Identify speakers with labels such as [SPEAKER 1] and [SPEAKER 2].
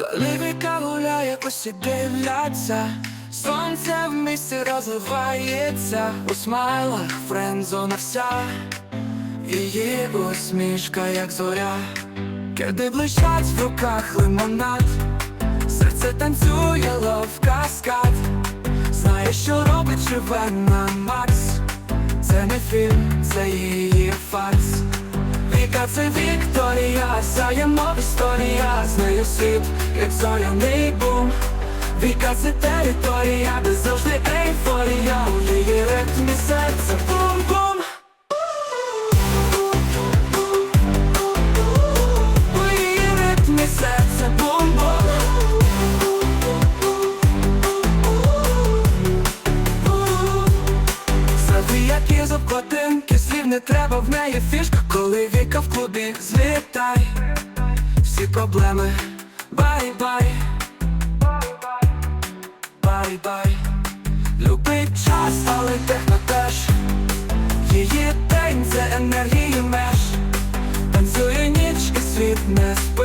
[SPEAKER 1] Коли віка гуляє, усі дивляться, сонце в місті розливається, у смайлах френдзона вся, її усмішка, як зоря, киди блищать в руках лимонад, серце танцює лов каскад, знає, що робить живе на Макс. Це не фільм, це її фарс. Віка це Вікторія, сяє мов історія, з нею світ, як зоряний бум. Віка це територія, де завжди ейфорія, у її ритмі серце бум-бум. У її слів не треба в неї фішка, коли віка в клубі злітай, всі проблеми. Бай-бай, бай-бай, любить час, але техно теж, її день це енергію меж, танцює ніч і світ не спить,